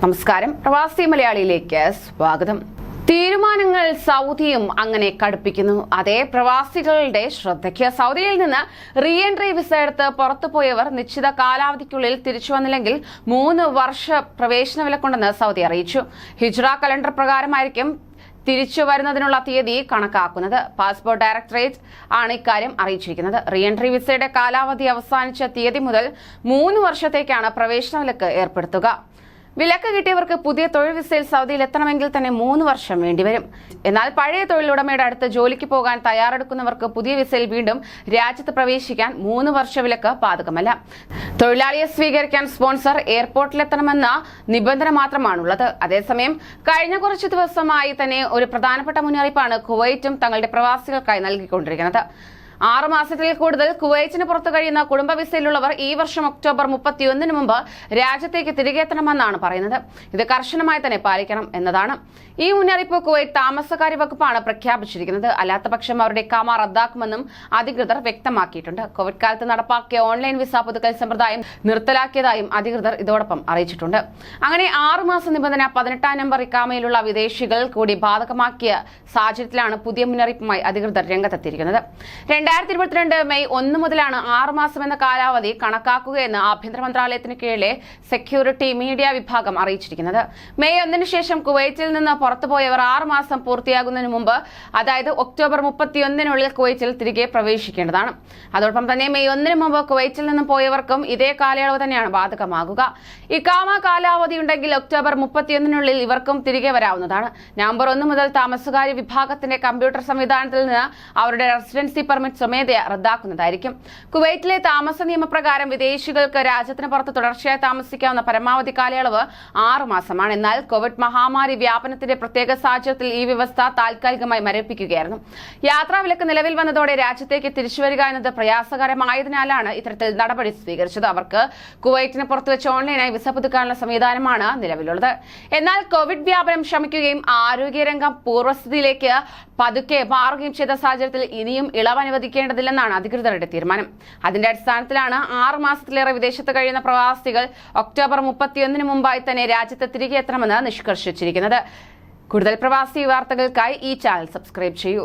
നമസ്കാരം. പ്രവാസി മലയാളിയിലേക്ക് സ്വാഗതം. തീരുമാനങ്ങൾ സൗദിയും അങ്ങനെ കടുപ്പിക്കുന്നു. അതേ പ്രവാസികളുടെ ശ്രദ്ധയ്ക്ക് സൗദിയിൽ നിന്ന് റീ എൻട്രി വിസ എടുത്ത് പുറത്തുപോയവർ നിശ്ചിത കാലാവധിക്കുള്ളിൽ തിരിച്ചു വന്നില്ലെങ്കിൽ മൂന്ന് വർഷ പ്രവേശന വിലക്കുണ്ടെന്ന് സൗദി അറിയിച്ചു. ഹിജ്റ കലണ്ടർ പ്രകാരമായിരിക്കും തിരിച്ചു വരുന്നതിനുള്ള തീയതി കണക്കാക്കുന്നത്. പാസ്പോർട്ട് ഡയറക്ടറേറ്റ് ആണ് ഇക്കാര്യം അറിയിച്ചിരിക്കുന്നത്. റീ എൻട്രി വിസയുടെ കാലാവധി അവസാനിച്ച തീയതി മുതൽ മൂന്ന് വർഷത്തേക്കാണ് പ്രവേശന വിലക്ക് ഏർപ്പെടുത്തുക. വിലക്ക് കിട്ടിയവർക്ക് പുതിയ തൊഴിൽ വിസയിൽ സൗദിയിൽ എത്തണമെങ്കിൽ തന്നെ മൂന്ന് വർഷം വേണ്ടിവരും. എന്നാൽ പഴയ തൊഴിലുടമയുടെ അടുത്ത് ജോലിക്ക് പോകാൻ തയ്യാറെടുക്കുന്നവർക്ക് പുതിയ വിസയിൽ വീണ്ടും രാജ്യത്ത് പ്രവേശിക്കാൻ മൂന്ന് വർഷ വിലക്ക് ബാധകമല്ല. തൊഴിലാളിയെ സ്വീകരിക്കാൻ സ്പോൺസർ എയർപോർട്ടിലെത്തണമെന്ന നിബന്ധന മാത്രമാണുള്ളത്. അതേസമയം കഴിഞ്ഞ കുറച്ച് ദിവസമായി തന്നെ ഒരു പ്രധാനപ്പെട്ട മുന്നറിയിപ്പാണ് കുവൈറ്റും തങ്ങളുടെ പ്രവാസികൾക്കായി നൽകിക്കൊണ്ടിരിക്കുന്നത്. ആറ് മാസത്തിൽ കൂടുതൽ കുവൈറ്റിന് പുറത്തു കഴിയുന്ന കുടുംബ വിസയിലുള്ളവർ ഈ വർഷം ഒക്ടോബർ മുപ്പത്തിയൊന്നിന് മുമ്പ് രാജ്യത്തേക്ക് തിരികെ എത്തണമെന്നാണ് പറയുന്നത്. ഇത് കർശനമായി തന്നെ പാലിക്കണം എന്നതാണ്. ഈ മുന്നറിയിപ്പ് കുവൈറ്റ് താമസകാര്യ വകുപ്പാണ് പ്രഖ്യാപിച്ചിരിക്കുന്നത്. അല്ലാത്തപക്ഷം അവരുടെ കാമ റദ്ദാക്കുമെന്നും അധികൃതർ വ്യക്തമാക്കിയിട്ടുണ്ട്. കോവിഡ് കാലത്ത് നടപ്പാക്കിയ ഓൺലൈൻ വിസ പുതുക്കൽ സമ്പ്രദായം നിർത്തലാക്കിയതായും അധികൃതർ ഇതോടൊപ്പം അറിയിച്ചിട്ടുണ്ട്. അങ്ങനെ ആറ് മാസം നിബന്ധന പതിനെട്ടാം നമ്പർ ഇക്കാമയിലുള്ള വിദേശികൾ കൂടി ബാധകമാക്കിയ സാഹചര്യത്തിലാണ് പുതിയ മുന്നറിയിപ്പുമായി അധികൃതർ രംഗത്തെത്തിയിരിക്കുന്നത്. രണ്ടായിരത്തി ഇരുപത്തിരണ്ട് മെയ് ഒന്ന് മുതലാണ് ആറ് മാസം എന്ന കാലാവധി കണക്കാക്കുകയെന്ന് ആഭ്യന്തര മന്ത്രാലയത്തിന് കീഴിലെ സെക്യൂരിറ്റി മീഡിയ വിഭാഗം അറിയിച്ചിരിക്കുന്നത്. മെയ് ഒന്നിന് ശേഷം കുവൈറ്റിൽ നിന്ന് പുറത്തുപോയവർ ആറ് മാസം പൂർത്തിയാകുന്നതിന് മുമ്പ് അതായത് ഒക്ടോബർ മുപ്പത്തിയൊന്നിനുള്ളിൽ കുവൈറ്റിൽ തിരികെ പ്രവേശിക്കേണ്ടതാണ്. അതോടൊപ്പം തന്നെ മെയ് ഒന്നിന് മുമ്പ് കുവൈറ്റിൽ നിന്ന് പോയവർക്കും ഇതേ കാലയളവ് തന്നെയാണ് ബാധകമാകുക. ഇക്കാമ കാലാവധി ഉണ്ടെങ്കിൽ ഒക്ടോബർ മുപ്പത്തിയൊന്നിനുള്ളിൽ ഇവർക്കും തിരികെ വരാവുന്നതാണ്. നവംബർ ഒന്ന് മുതൽ താമസകാര്യ വിഭാഗത്തിന്റെ കമ്പ്യൂട്ടർ സംവിധാനത്തിൽ നിന്ന് അവരുടെ റെസിഡൻസി പെർമിറ്റ് സ്വമേധയാ റദ്ദാക്കുന്നതായിരിക്കും. കുവൈറ്റിലെ താമസ നിയമപ്രകാരം വിദേശികൾക്ക് രാജ്യത്തിന് പുറത്ത് തുടർച്ചയായി താമസിക്കാവുന്ന പരമാവധി കാലയളവ് ആറ് മാസമാണ്. എന്നാൽ കോവിഡ് മഹാമാരി വ്യാപനത്തിന്റെ പ്രത്യേക സാഹചര്യത്തിൽ ഈ വ്യവസ്ഥ താൽക്കാലികമായി മരവിപ്പിക്കുകയായിരുന്നു. യാത്രാ വിലക്ക് നിലവിൽ വന്നതോടെ രാജ്യത്തേക്ക് തിരിച്ചുവരിക എന്നത് പ്രയാസകരമായതിനാലാണ് ഇത്തരത്തിൽ നടപടി സ്വീകരിച്ചത്. അവർക്ക് കുവൈറ്റിന് പുറത്തുവെച്ച് ഓൺലൈനായി വിസ പുതുക്കാനുള്ള സംവിധാനമാണ് നിലവിലുള്ളത്. എന്നാൽ കോവിഡ് വ്യാപനം ശമിക്കുകയും ആരോഗ്യരംഗം പൂർവസ്ഥിതിയിലേക്ക് പതുക്കെ മാറുകയും ചെയ്ത സാഹചര്യത്തിൽ ഇനിയും ഇളവ് അനുവദിക്കേണ്ടതില്ലെന്നാണ് അധികൃതരുടെ തീരുമാനം. അതിന്റെ അടിസ്ഥാനത്തിലാണ് ആറ് മാസത്തിലേറെ വിദേശത്ത് കഴിയുന്ന പ്രവാസികൾ ഒക്ടോബർ മുപ്പത്തിയൊന്നിന് മുമ്പായി തന്നെ രാജ്യത്ത് തിരികെ എത്തണമെന്ന് നിഷ്കർഷിച്ചിരിക്കുന്നത്. കൂടുതൽ പ്രവാസി വാർത്തകൾക്കായി ഈ ചാനൽ സബ്സ്ക്രൈബ് ചെയ്യൂ.